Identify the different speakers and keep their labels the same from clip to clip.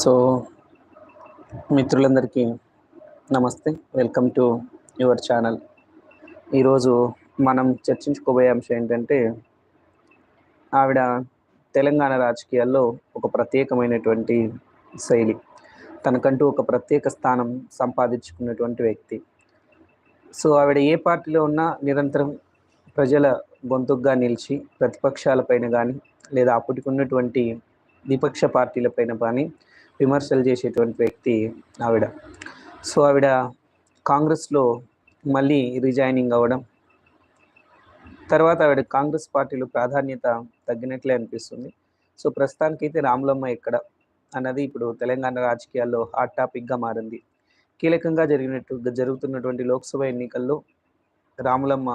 Speaker 1: So మిత్రులందరికీ నమస్తే. Welcome to your channel. ఈరోజు మనం చర్చించుకోబోయే అంశం ఏంటంటే ఆవిడ తెలంగాణ రాజకీయాల్లో ఒక ప్రత్యేకమైనటువంటి శైలి. తనకంటూ ఒక ప్రత్యేక స్థానం సంపాదించుకున్నటువంటి వ్యక్తి. సో ఆవిడ ఏ పార్టీలో ఉన్నా నిరంతరం ప్రజల గొంతుగ్గా నిలిచి ప్రతిపక్షాలపైన కానీ లేదా అప్పటికి ఉన్నటువంటి విపక్ష పార్టీలపైన కానీ విమర్శలు చేసేటువంటి వ్యక్తి ఆవిడ. సో ఆవిడ కాంగ్రెస్లో మళ్ళీ రిజైనింగ్ అవ్వడం తర్వాత ఆవిడ కాంగ్రెస్ పార్టీలో ప్రాధాన్యత తగ్గినట్లే అనిపిస్తుంది. సో ప్రస్తుతానికైతే రాములమ్మ ఎక్కడ అన్నది ఇప్పుడు తెలంగాణ రాజకీయాల్లో హాట్ టాపిక్గా మారింది. కీలకంగా జరిగినట్టు జరుగుతున్నటువంటి లోక్సభ ఎన్నికల్లో రాములమ్మ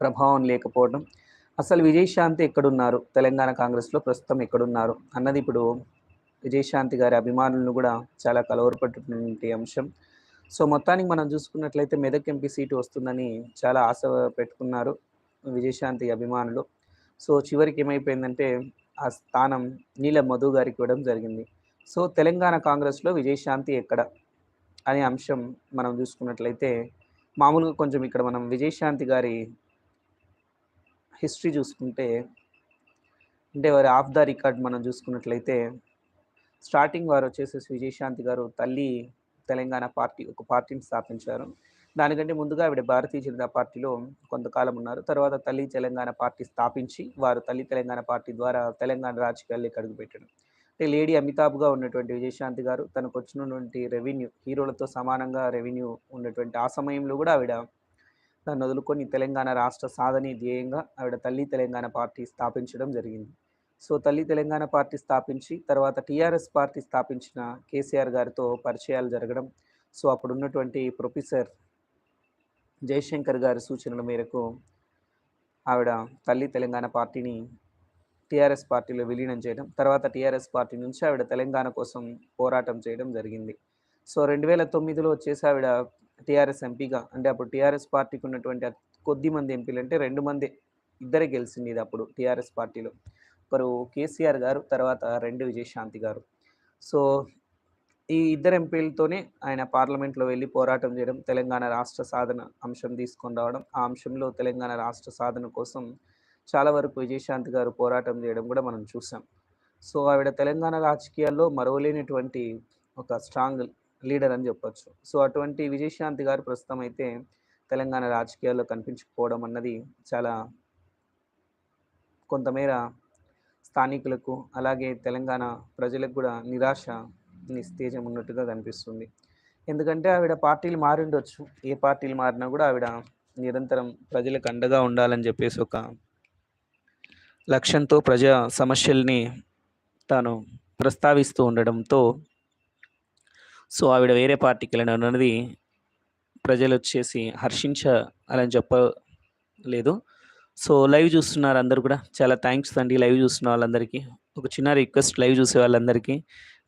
Speaker 1: ప్రభావం లేకపోవడం అసలు విజయశాంతి ఎక్కడున్నారు? తెలంగాణ కాంగ్రెస్లో ప్రస్తుతం ఎక్కడున్నారు? అన్నది ఇప్పుడు విజయశాంతి గారి అభిమానులను కూడా చాలా కలవరపడుతున్నటువంటి అంశం. సో మొత్తానికి మనం చూసుకున్నట్లయితే మెదక్ ఎంపీ సీటు వస్తుందని చాలా ఆశ పెట్టుకున్నారు విజయశాంతి అభిమానులు. సో చివరికి ఏమైపోయిందంటే ఆ స్థానం నీల మధు గారికి ఇవ్వడం జరిగింది. సో తెలంగాణ కాంగ్రెస్లో విజయశాంతి ఎక్కడ? అనే అంశం మనం చూసుకున్నట్లయితే మామూలుగా కొంచెం ఇక్కడ మనం విజయశాంతి గారి హిస్టరీ చూసుకుంటే అంటే వారి ఆఫ్ ద రికార్డ్ మనం చూసుకున్నట్లయితే స్టార్టింగ్ వారు వచ్చేసేసి విజయశాంతి గారు తల్లి తెలంగాణ పార్టీ ఒక పార్టీని స్థాపించారు. దానికంటే ముందుగా ఆవిడ భారతీయ జనతా పార్టీలో కొంతకాలం ఉన్నారు. తర్వాత తల్లి తెలంగాణ పార్టీ స్థాపించి వారు తల్లి తెలంగాణ పార్టీ ద్వారా తెలంగాణ రాజకీయాల్లోకి అడుగుపెట్టడం అంటే లేడీ అమితాబ్గా ఉన్నటువంటి విజయశాంతి గారు తనకు వచ్చినటువంటి రెవెన్యూ హీరోలతో సమానంగా రెవెన్యూ ఉన్నటువంటి ఆ సమయంలో కూడా ఆవిడ దాన్ని వదులుకొని తెలంగాణ రాష్ట్ర సాధనే ధ్యేయంగా ఆవిడ తల్లి తెలంగాణ పార్టీ స్థాపించడం జరిగింది. సో తల్లి తెలంగాణ పార్టీ స్థాపించి తర్వాత టీఆర్ఎస్ పార్టీ స్థాపించిన కేసీఆర్ గారితో పరిచయాలు జరగడం. సో అప్పుడు ఉన్నటువంటి ప్రొఫెసర్ జయశంకర్ గారి సూచనల మేరకు ఆవిడ తల్లి తెలంగాణ పార్టీని టీఆర్ఎస్ పార్టీలో విలీనం చేయడం తర్వాత టీఆర్ఎస్ పార్టీ నుంచి ఆవిడ తెలంగాణ కోసం పోరాటం చేయడం జరిగింది. సో రెండు వేల తొమ్మిదిలో వచ్చేసి ఆవిడ టీఆర్ఎస్ ఎంపీగా అంటే అప్పుడు టీఆర్ఎస్ పార్టీకి ఉన్నటువంటి కొద్ది మంది ఎంపీలు అంటే రెండు మంది ఇద్దరే గెలిచింది ఇది అప్పుడు టీఆర్ఎస్ పార్టీలో. ఒకరు కేసీఆర్ గారు తర్వాత రెండు విజయశాంతి గారు. సో ఈ ఇద్దరు ఎంపీలతోనే ఆయన పార్లమెంట్లో వెళ్ళి పోరాటం చేయడం తెలంగాణ రాష్ట్ర సాధన అంశం తీసుకొని రావడం ఆ అంశంలో తెలంగాణ రాష్ట్ర సాధన కోసం చాలా వరకు విజయశాంతి గారు పోరాటం చేయడం కూడా మనం చూసాం. సో ఆవిడ తెలంగాణ రాజకీయాల్లో మరవలేనటువంటి ఒక స్ట్రాంగ్ లీడర్ అని చెప్పొచ్చు. సో అటువంటి విజయశాంతి గారు ప్రస్తుతం అయితే తెలంగాణ రాజకీయాల్లో కనిపించకపోవడం అన్నది చాలా కొంతమేర స్థానికులకు అలాగే తెలంగాణ ప్రజలకు కూడా నిరాశ నిస్తేజం ఉన్నట్టుగా కనిపిస్తుంది. ఎందుకంటే ఆవిడ పార్టీలు మారిండొచ్చు ఏ పార్టీలు మారినా కూడా ఆవిడ నిరంతరం ప్రజలకు అండగా ఉండాలని చెప్పేసి ఒక లక్ష్యంతో ప్రజా సమస్యల్ని తాను ప్రస్తావిస్తూ ఉండడంతో సో ఆవిడ వేరే పార్టీకి వెళ్ళడం అన్నది ప్రజలు వచ్చేసి హర్షించాలని చెప్పలేదు. సో లైవ్ చూస్తున్నారు అందరు కూడా. చాలా థ్యాంక్స్ అండి లైవ్ చూస్తున్న వాళ్ళందరికీ. ఒక చిన్న రిక్వెస్ట్ లైవ్ చూసే వాళ్ళందరికీ.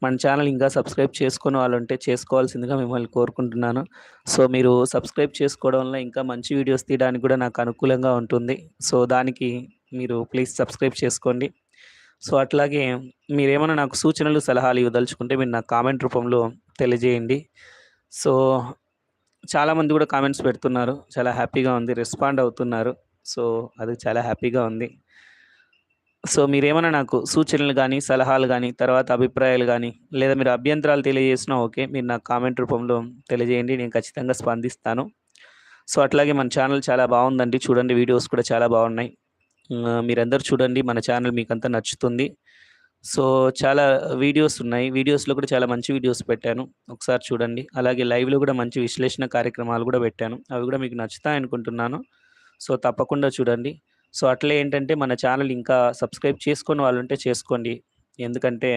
Speaker 1: మన ఛానల్ ఇంకా సబ్స్క్రైబ్ చేసుకుని వాళ్ళు ఉంటే చేసుకోవాల్సిందిగా మిమ్మల్ని కోరుకుంటున్నాను. సో మీరు సబ్స్క్రైబ్ చేసుకోవడం వల్ల ఇంకా మంచి వీడియోస్ తీయడానికి కూడా నాకు అనుకూలంగా ఉంటుంది. సో దానికి మీరు ప్లీజ్ సబ్స్క్రైబ్ చేసుకోండి. సో అట్లాగే మీరేమైనా నాకు సూచనలు సలహాలు ఇవ్వదలుచుకుంటే మీరు నా కామెంట్ రూపంలో తెలియజేయండి. సో చాలామంది కూడా కామెంట్స్ పెడుతున్నారు. చాలా హ్యాపీగా ఉంది రెస్పాండ్ అవుతున్నారు. సో అది చాలా హ్యాపీగా ఉంది. సో మీరేమైనా నాకు సూచనలు కానీ సలహాలు కానీ తర్వాత అభిప్రాయాలు కానీ లేదా మీరు అభ్యంతరాలు తెలియజేసినా ఓకే మీరు నాకు కామెంట్ రూపంలో తెలియజేయండి. నేను ఖచ్చితంగా స్పందిస్తాను. సో అట్లాగే మన ఛానల్ చాలా బాగుందండి. చూడండి వీడియోస్ కూడా చాలా బాగున్నాయి. మీరందరూ చూడండి. మన ఛానల్ మీకు నచ్చుతుంది. సో చాలా వీడియోస్ ఉన్నాయి. వీడియోస్లో కూడా చాలా మంచి వీడియోస్ పెట్టాను. ఒకసారి చూడండి. అలాగే లైవ్లో కూడా మంచి విశ్లేషణ కార్యక్రమాలు కూడా పెట్టాను. అవి కూడా మీకు నచ్చుతాయి అనుకుంటున్నాను. సో తప్పకుండా చూడండి. సో అట్లే ఏంటంటే మన ఛానల్ ఇంకా సబ్స్క్రైబ్ చేసుకుని వాళ్ళు ఉంటే చేసుకోండి. ఎందుకంటే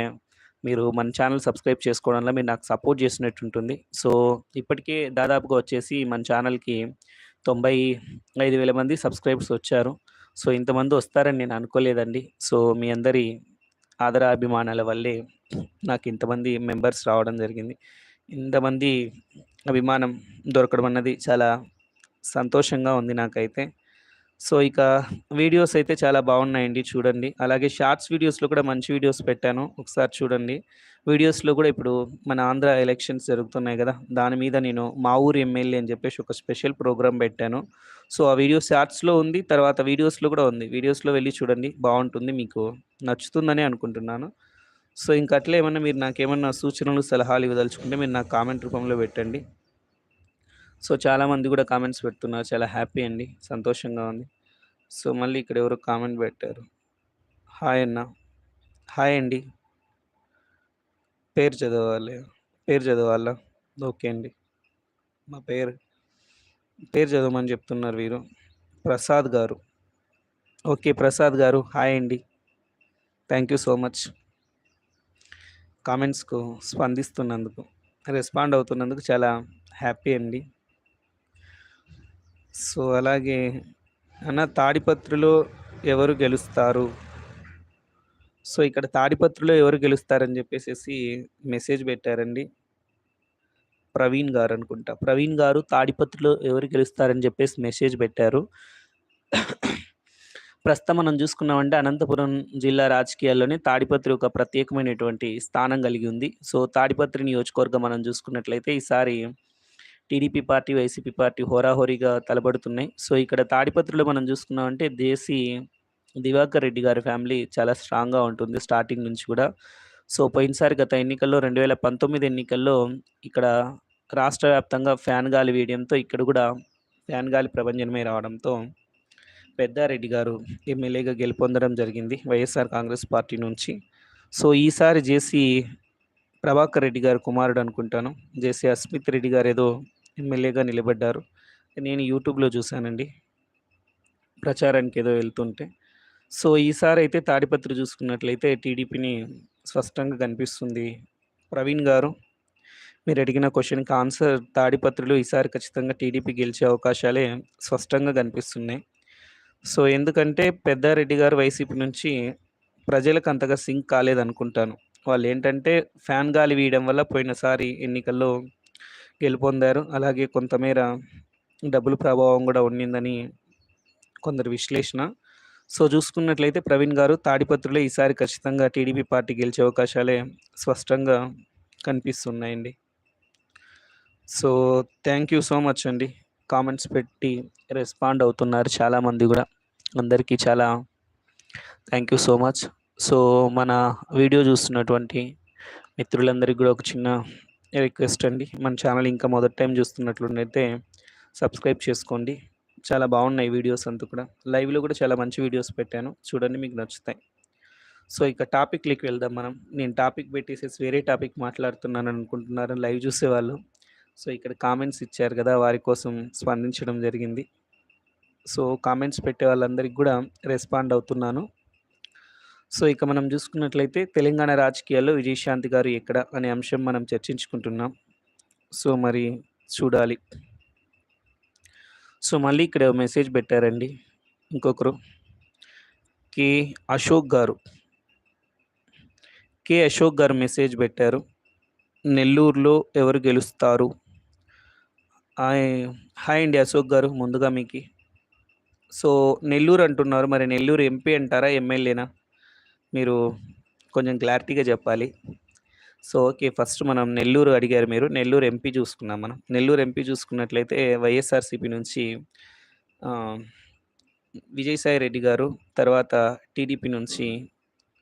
Speaker 1: మీరు మన ఛానల్ సబ్స్క్రైబ్ చేసుకోవడం వల్ల మీరు నాకు సపోర్ట్ చేసినట్టు ఉంటుంది. సో ఇప్పటికే దాదాపుగా వచ్చేసి మన ఛానల్కి తొంభై ఐదు వేల మంది సబ్స్క్రైబర్స్ వచ్చారు. సో ఇంతమంది వస్తారని నేను అనుకోలేదండి. సో మీ అందరి ఆదరాభిమానాల వల్లే నాకు ఇంతమంది మెంబర్స్ రావడం జరిగింది. ఇంతమంది అభిమానం దొరకడం అన్నది చాలా సంతోషంగా ఉంది నాకైతే. సో, ఇక వీడియోస్ అయితే చాలా బాగున్నాయండి చూడండి. అలాగే షార్ట్స్ వీడియోస్‌లో కూడా మంచి వీడియోస్ పెట్టాను. ఒకసారి చూడండి. వీడియోస్‌లో కూడా ఇప్పుడు మన ఆంధ్ర ఎలక్షన్స్ జరుగుతున్నాయి కదా దాని మీద నేను మా ఊరు ఎమ్మెల్యే అని చెప్పేసి ఒక స్పెషల్ ప్రోగ్రామ్ పెట్టాను. సో, ఆ వీడియో షార్ట్స్‌లో ఉంది. తర్వాత వీడియోస్‌లో కూడా ఉంది. వీడియోస్‌లో వెళ్ళి చూడండి బాగుంటుంది మీకు నచ్చుతుందనే అనుకుంటున్నాను. సో, ఇంక ఏమన్నా మీరు నాకేమన్నా సూచనలు, సలహాలు ఇవ్వదలుచుకుంటే మీరు నాకు కామెంట్ రూపంలో పెట్టండి. సో, చాలామంది కూడా కామెంట్స్ పెడుతున్నారు. చాలా హ్యాపీ అండి. సంతోషంగా ఉంది. సో, మళ్ళీ ఇక్కడ ఎవరో కామెంట్ పెట్టారు. హాయ్ అన్న. హాయ్ అండి. పేరు చదవాలి. పేరు చదవాలా? ఓకే అండి. మా పేరు పేరు చదవమని చెప్తున్నారు వీరు. ప్రసాద్ గారు. ఓకే. ప్రసాద్ గారు హాయ్ అండి. Thank you so much. కామెంట్స్‌కు స్పందిస్తున్నందుకు, రెస్పాండ్ అవుతున్నందుకు చాలా హ్యాపీ అండి. సో, అలాగే అన్న తాడిపత్రిలో ఎవరు గెలుస్తారు? సో, ఇక్కడ తాడిపత్రిలో ఎవరు గెలుస్తారని చెప్పేసి మెసేజ్ పెట్టారండి. ప్రవీణ్ గారు అనుకుంటా ప్రవీణ్ గారు తాడిపత్రిలో ఎవరు గెలుస్తారని చెప్పేసి మెసేజ్ పెట్టారు. ప్రస్తుతం మనం చూసుకున్నామంటే అనంతపురం జిల్లా రాజకీయాల్లోనే తాడిపత్రి ఒక ప్రత్యేకమైనటువంటి స్థానం కలిగి ఉంది. సో, తాడిపత్రి నియోజకవర్గం మనం చూసుకున్నట్లయితే ఈసారి టీడీపీ పార్టీ, వైసీపీ పార్టీ హోరాహోరీగా తలపడుతున్నాయి. సో, ఇక్కడ తాడిపత్రిలో మనం చూసుకున్నామంటే దేశీ దివాకర్ రెడ్డి గారి ఫ్యామిలీ చాలా స్ట్రాంగ్‌గా ఉంటుంది స్టార్టింగ్ నుంచి కూడా. సో, పోయినసారి గత ఎన్నికల్లో 2019 ఎన్నికల్లో ఇక్కడ రాష్ట్ర వ్యాప్తంగా ఫ్యాన్ గాలి వేయడంతో ఇక్కడ కూడా ఫ్యాన్ గాలి ప్రభంజనమే రావడంతో పెద్దారెడ్డి గారు ఎమ్మెల్యేగా గెలుపొందడం జరిగింది వైఎస్ఆర్ కాంగ్రెస్ పార్టీ నుంచి. సో, ఈసారి జేసీ ప్రభాకర్ రెడ్డి గారు కుమారుడు అనుకుంటాను. జేసీ అస్మిత్ రెడ్డి గారు ఏదో ఎమ్మెల్యేగా నిలబడ్డారు. నేను యూట్యూబ్‌లో చూశానండి ప్రచారానికి ఏదో వెళ్తుంటే. సో, ఈసారి అయితే తాడిపత్రి చూసుకున్నట్లయితే టీడీపీని స్పష్టంగా కనిపిస్తుంది. ప్రవీణ్ గారు మీరు అడిగిన క్వశ్చన్కి ఆన్సర్ తాడిపత్రిలో ఈసారి ఖచ్చితంగా టీడీపీ గెలిచే అవకాశాలే స్పష్టంగా కనిపిస్తున్నాయి. సో, ఎందుకంటే పెద్దారెడ్డి గారు వైసీపీ నుంచి ప్రజలకు అంతగా సింక్ కాలేదనుకుంటాను. వాళ్ళు ఏంటంటే ఫ్యాన్ గాలి వీయడం వల్ల పోయినసారి ఎన్నికల్లో గెలుపొందారు. అలాగే కొంతమేర డబ్బుల ప్రభావం కూడా ఉండిందని కొందరు విశ్లేషణ. సో, చూసుకున్నట్లయితే ప్రవీణ్ గారు తాడిపత్రిలో ఈసారి ఖచ్చితంగా టీడీపీ పార్టీ గెలిచే అవకాశాలే స్పష్టంగా కనిపిస్తున్నాయండి. So, thank you so much అండి. కామెంట్స్ పెట్టి రెస్పాండ్ అవుతున్నారు చాలామంది కూడా. అందరికీ చాలా thank you so much. So, మన వీడియో చూస్తున్నటువంటి మిత్రులందరికీ కూడా ఒక చిన్న రిక్వెస్ట్ అండి. మన ఛానల్ ఇంకా మొదటి టైం చూస్తున్నట్లున్నైతే సబ్స్క్రైబ్ చేసుకోండి. చాలా బాగున్నాయి వీడియోస్ అంతా కూడా. లైవ్‌లో కూడా చాలా మంచి వీడియోస్ పెట్టాను. చూడండి మీకు నచ్చుతాయి. సో, ఇక టాపిక్‌లోకి వెళ్దాం మనం. నేను టాపిక్ పెట్టేసేసి వేరే టాపిక్ మాట్లాడుతున్నాను అనుకుంటున్నారు లైవ్ చూసేవాళ్ళు. సో, ఇక్కడ కామెంట్స్ ఇచ్చారు కదా! వారి కోసం స్పందించడం జరిగింది. సో, కామెంట్స్ పెట్టే వాళ్ళందరికి కూడా రెస్పాండ్ అవుతున్నాను. సో, ఇక మనం చూసుకున్నట్లయితే తెలంగాణ రాజకీయాల్లో విజయశాంతి గారు ఎక్కడ అనే అంశం మనం చర్చించుకుంటున్నాం. సో, మరి చూడాలి. సో, మళ్ళీ ఇక్కడ మెసేజ్ పెట్టారండి ఇంకొకరు. కే. అశోక్ గారు. కే. అశోక్ గారు మెసేజ్ పెట్టారు. నెల్లూరులో ఎవరు గెలుస్తారు? హాయ్ హాయ్ అండి అశోక్ గారు ముందుగా మీకు సో, నెల్లూరు అంటున్నారు. మరి నెల్లూరు ఎంపీ అంటారా? ఎమ్మెల్యేనా? మీరు కొంచెం క్లారిటీగా చెప్పాలి. So, okay. ఫస్ట్ మనం నెల్లూరు అడిగారు మీరు. నెల్లూరు ఎంపీ చూసుకున్నాం మనం. నెల్లూరు ఎంపీ చూసుకున్నట్లయితే వైఎస్ఆర్‌సీపీ నుంచి విజయసాయి రెడ్డి గారు, తర్వాత టీడీపీ నుంచి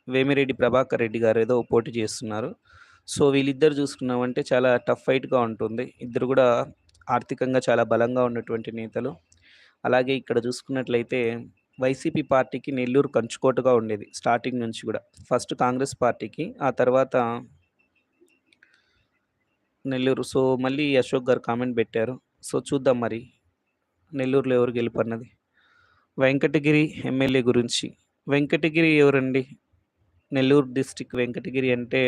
Speaker 1: వేమిరెడ్డి ప్రభాకర్ రెడ్డి గారు ఏదో పోటీ చేస్తున్నారు. సో, వీళ్ళిద్దరు చూసుకున్నామంటే చాలా టఫ్ ఫైట్‌గా ఉంటుంది. ఇద్దరు కూడా ఆర్థికంగా చాలా బలంగా ఉన్నటువంటి నేతలు. అలాగే ఇక్కడ చూసుకున్నట్లయితే వైసీపీ పార్టీకి నెల్లూరు కంచుకోటగా ఉండేది స్టార్టింగ్ నుంచి కూడా. ఫస్ట్ కాంగ్రెస్ పార్టీకి ఆ తర్వాత నెల్లూరు. సో, మళ్ళీ అశోక్ గారు కామెంట్ పెట్టారు. సో, చూద్దాం మరి. నెల్లూరులో ఎవరు గెలుపన్నది. వెంకటగిరి ఎమ్మెల్యే గురించి. వెంకటగిరి ఎవరండి? నెల్లూరు డిస్టిక్ వెంకటగిరి అంటే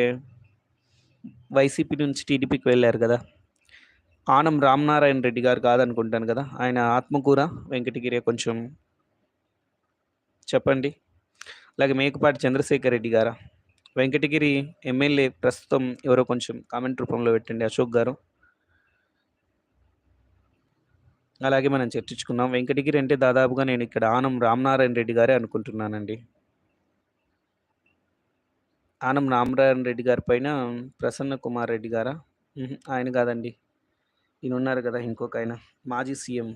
Speaker 1: వైసీపీ నుంచి టీడీపీకి వెళ్ళారు కదా! ఆనం రామనారాయణ రెడ్డి గారు కాదనుకుంటాను కదా! ఆయన ఆత్మకూర వెంకటగిరి కొంచెం చెప్పండి. అలాగే మేకపాటి చంద్రశేఖర్ రెడ్డి గారా? వెంకటగిరి ఎమ్మెల్యే ప్రస్తుతం ఎవరో కొంచెం కామెంట్ రూపంలో పెట్టండి అశోక్ గారు. అలాగే మనం చర్చించుకున్నాం. వెంకటగిరి అంటే దాదాపుగా నేను ఇక్కడ ఆనం రామనారాయణ రెడ్డి గారే అనుకుంటున్నానండి. ఆనం రామనారాయణ రెడ్డి గారి పైన ప్రసన్న కుమార్ రెడ్డి గారా? ఆయన కాదండి. ఈయన ఉన్నారు కదా! ఇంకొక ఆయన మాజీ CM.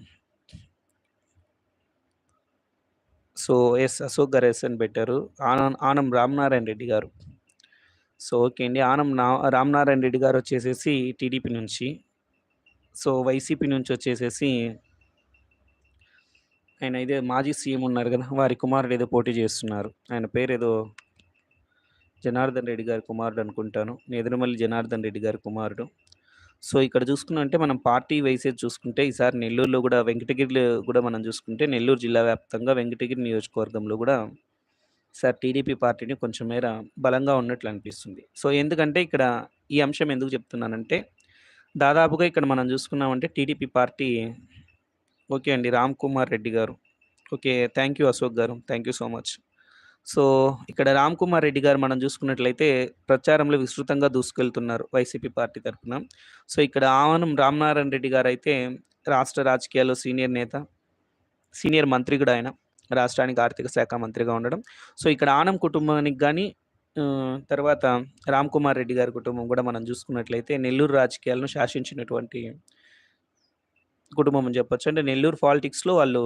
Speaker 1: So, yes Ashok garu yes అని పెట్టారు. ఆనం ఆనం రామనారాయణ రెడ్డి గారు. సో, ఓకే అండి. ఆనం నా రామనారాయణ రెడ్డి గారు వచ్చేసేసి టీడీపీ నుంచి. సో, వైసీపీ నుంచి వచ్చేసేసి ఆయన ఇదే మాజీ సీఎం ఉన్నారు కదా వారి కుమారుడు ఏదో పోటీ చేస్తున్నారు. ఆయన పేరు ఏదో జనార్దన్ రెడ్డి గారి కుమారుడు అనుకుంటాను. ఎదురుమల్లి జనార్దన్ రెడ్డి గారి కుమారుడు. సో, ఇక్కడ చూసుకున్నంటే మనం పార్టీ వైసేజ్ చూసుకుంటే ఈసారి నెల్లూరులో కూడా వెంకటగిరిలో కూడా మనం చూసుకుంటే నెల్లూరు జిల్లా వ్యాప్తంగా వెంకటగిరి నియోజకవర్గంలో కూడా ఈసారి టీడీపీ పార్టీని కొంచెం మేర బలంగా ఉన్నట్లు అనిపిస్తుంది. సో, ఎందుకంటే ఇక్కడ ఈ అంశం ఎందుకు చెప్తున్నానంటే దాదాపుగా ఇక్కడ మనం చూసుకున్నామంటే టీడీపీ పార్టీ ఓకే అండి. రామ్ కుమార్ రెడ్డి గారు. ఓకే. థ్యాంక్ యూ అశోక్ గారు. Thank you so much. So, ఇక్కడ రామ్ కుమార్ రెడ్డి గారు మనం చూసుకున్నట్లయితే ప్రచారంలో విస్తృతంగా దూసుకెళ్తున్నారు వైసీపీ పార్టీ తరఫున సో, ఇక్కడ ఆవనం రామనారాయణ రెడ్డి గారు అయితే రాష్ట్ర రాజకీయాల్లో సీనియర్ నేత. సీనియర్ మంత్రి కూడా ఆయన. రాష్ట్రానికి ఆర్థిక శాఖ మంత్రిగా ఉండడం. సో, ఇక్కడ ఆనం కుటుంబానికి కానీ తర్వాత రామ్ కుమార్ రెడ్డి గారి కుటుంబం కూడా మనం చూసుకున్నట్లయితే నెల్లూరు రాజకీయాలను శాసించినటువంటి కుటుంబం అని చెప్పొచ్చు. అంటే నెల్లూరు పాలిటిక్స్‌లో వాళ్ళు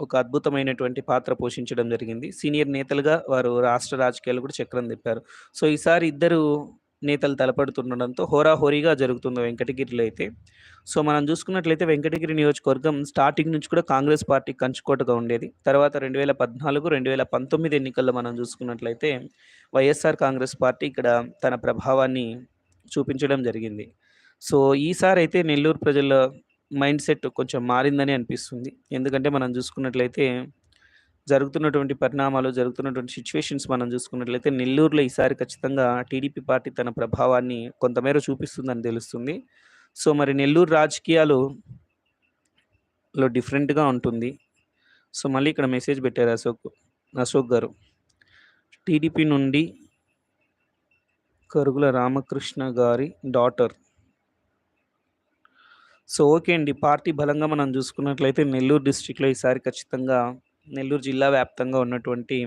Speaker 1: ఒక అద్భుతమైనటువంటి పాత్ర పోషించడం జరిగింది. సీనియర్ నేతలుగా వారు రాష్ట్ర రాజకీయాలు కూడా చక్రం తిప్పారు. సో, ఈసారి ఇద్దరు నేతలు తలపడుతుండడంతో హోరాహోరీగా జరుగుతుంది వెంకటగిరిలో అయితే. సో, మనం చూసుకున్నట్లయితే వెంకటగిరి నియోజకవర్గం స్టార్టింగ్ నుంచి కూడా కాంగ్రెస్ పార్టీ కంచుకోటగా ఉండేది. తర్వాత 2014, 2019 ఎన్నికల్లో మనం చూసుకున్నట్లయితే వైఎస్ఆర్ కాంగ్రెస్ పార్టీ ఇక్కడ తన ప్రభావాన్ని చూపించడం జరిగింది. సో, ఈసారి అయితే నెల్లూరు ప్రజల మైండ్ సెట్ కొంచెం మారిందని అనిపిస్తుంది. ఎందుకంటే మనం చూసుకున్నట్లయితే జరుగుతున్నటువంటి పరిణామాలు, జరుగుతున్నటువంటి సిచ్యువేషన్స్ మనం చూసుకున్నట్లయితే నెల్లూరులో ఈసారి ఖచ్చితంగా టీడీపీ పార్టీ తన ప్రభావాన్ని కొంతమేర చూపిస్తుందని తెలుస్తుంది. సో, మరి నెల్లూరు రాజకీయాలు లో డిఫరెంట్‌గా ఉంటుంది. సో, మళ్ళీ ఇక్కడ మెసేజ్ పెట్టారు అశోక్ అశోక్ గారు. టీడీపీ నుండి కరుగుల రామకృష్ణ గారి డాటర్. సో, ఓకే అండి. పార్టీ బలంగా మనం చూసుకున్నట్లయితే నెల్లూరు డిస్ట్రిక్ట్‌లో ఈసారి ఖచ్చితంగా నెల్లూరు జిల్లా వ్యాప్తంగా ఉన్నటువంటి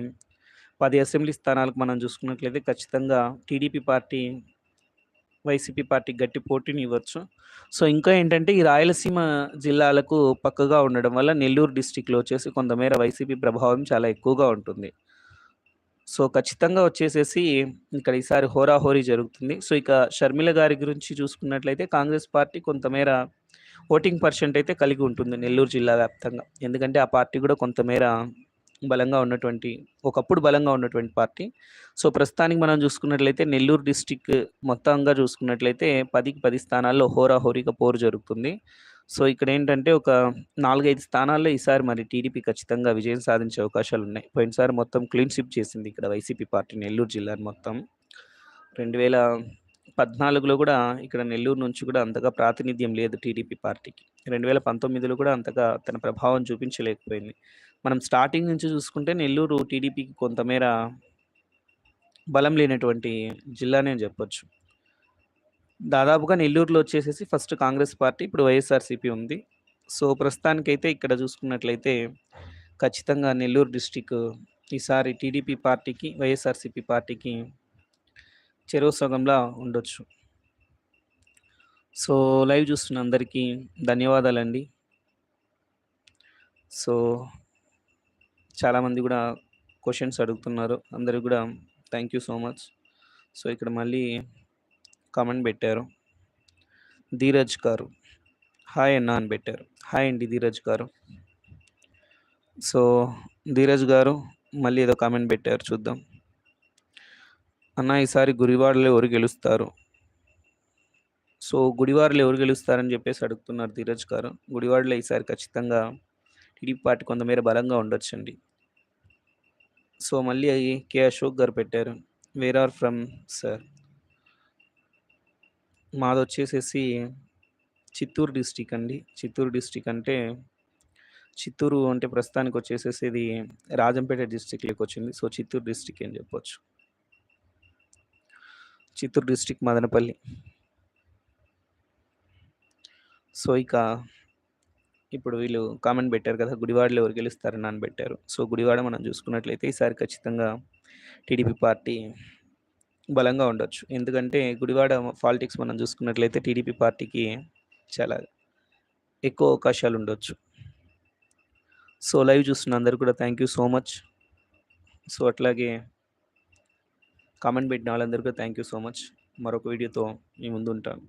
Speaker 1: పది అసెంబ్లీ స్థానాలకు మనం చూసుకున్నట్లయితే ఖచ్చితంగా టీడీపీ పార్టీ వైసీపీ పార్టీకి గట్టి పోటీని ఇవ్వచ్చు. సో, ఇంకా ఏంటంటే ఈ రాయలసీమ జిల్లాలకు పక్కగా ఉండడం వల్ల నెల్లూరు డిస్ట్రిక్ట్‌లో వచ్చేసి కొంతమేర వైసీపీ ప్రభావం చాలా ఎక్కువగా ఉంటుంది. సో, ఖచ్చితంగా వచ్చేసేసి ఇక్కడ ఈసారి హోరాహోరీ జరుగుతుంది. సో, ఇక షర్మిల గారి గురించి చూసుకున్నట్లయితే కాంగ్రెస్ పార్టీ కొంతమేర ఓటింగ్ పర్సెంట్ అయితే కలిగి ఉంటుంది నెల్లూరు జిల్లా వ్యాప్తంగా. ఎందుకంటే ఆ పార్టీ కూడా కొంతమేర బలంగా ఉన్నటువంటి ఒకప్పుడు బలంగా ఉన్నటువంటి పార్టీ. సో, ప్రస్తుతానికి మనం చూసుకున్నట్లయితే నెల్లూరు డిస్టిక్ మొత్తంగా చూసుకున్నట్లయితే 10కి 10 స్థానాల్లో హోరాహోరీగా పోరు జరుగుతుంది. సో, ఇక్కడ ఏంటంటే ఒక 4, 5 స్థానాల్లో ఈసారి మరి టీడీపీ ఖచ్చితంగా విజయం సాధించే అవకాశాలు ఉన్నాయి పోయినసారి మొత్తం క్లీన్ స్వీప్ చేసింది ఇక్కడ వైసీపీ పార్టీ నెల్లూరు జిల్లాని మొత్తం. రెండు వేల 2014లో కూడా ఇక్కడ నెల్లూరు నుంచి కూడా అంతగా ప్రాతినిధ్యం లేదు టీడీపీ పార్టీకి. 2019లో కూడా అంతగా తన ప్రభావం చూపించలేకపోయింది. మనం స్టార్టింగ్ నుంచి చూసుకుంటే నెల్లూరు టీడీపీకి కొంతమేర బలం లేనటువంటి జిల్లానే చెప్పొచ్చు. దాదాపుగా నెల్లూరులో వచ్చేసేసి ఫస్ట్ కాంగ్రెస్ పార్టీ, ఇప్పుడు వైఎస్ఆర్‌సీపీ ఉంది. సో, ప్రస్తుతానికైతే ఇక్కడ చూసుకున్నట్లయితే ఖచ్చితంగా నెల్లూరు డిస్టిక్ ఈసారి టీడీపీ పార్టీకి, వైఎస్ఆర్‌సీపీ పార్టీకి చెరువు సగంలా ఉండొచ్చు. సో, లైవ్ చూస్తున్న అందరికీ ధన్యవాదాలండి. సో, చాలామంది కూడా క్వశ్చన్స్ అడుగుతున్నారు. అందరికి కూడా thank you so much. So, ఇక్కడ మళ్ళీ కామెంట్ పెట్టారు. ధీరజ్ గారు. హాయ్ అన్న అని పెట్టారు. హాయ్ అండి ధీరజ్ గారు. సో, ధీరజ్ గారు మళ్ళీ ఏదో కామెంట్ పెట్టారు చూద్దాం. అన్న ఈసారి గురివాడలు ఎవరు గెలుస్తారు? సో, గుడివాడలు ఎవరు గెలుస్తారని చెప్పేసి అడుగుతున్నారు ధీరజ్ గారు. గుడివాడలో ఈసారి ఖచ్చితంగా టీడీపీ పార్టీ కొంతమేర బలంగా ఉండొచ్చండి. సో, మళ్ళీ కె అశోక్ గారు పెట్టారు. Where are from sir? మాదొచ్చేసేసి Chittoor district అండి. చిత్తూరు డిస్టిక్ అంటే చిత్తూరు అంటే ప్రస్తుతానికి వచ్చేసేసి ఇది రాజంపేట డిస్ట్రిక్ట్‌లోకొచ్చింది. సో, చిత్తూరు డిస్ట్రిక్ట్ అని చెప్పొచ్చు. చిత్తూరు డిస్టిక్ మదనపల్లి. సో, ఇక ఇప్పుడు వీళ్ళు కామెంట్ పెట్టారు కదా! గుడివాడలో ఎవరు గెలుస్తారని అని పెట్టారు. సో, గుడివాడ మనం చూసుకున్నట్లయితే ఈసారి ఖచ్చితంగా టీడీపీ పార్టీ బలంగా ఉండొచ్చు. ఎందుకంటే గుడివాడ పాలిటిక్స్ మనం చూసుకున్నట్లయితే టీడీపీ పార్టీకి చాలా ఎక్కువ అవకాశాలు ఉండొచ్చు. సో, లైవ్ చూస్తున్న అందరు కూడా thank you so much. So, అట్లాగే కామెంట్ పెట్టిన వాళ్ళందరికీ థ్యాంక్ యూ సో మచ్. మరొక వీడియోతో మీ ముందుంటాను.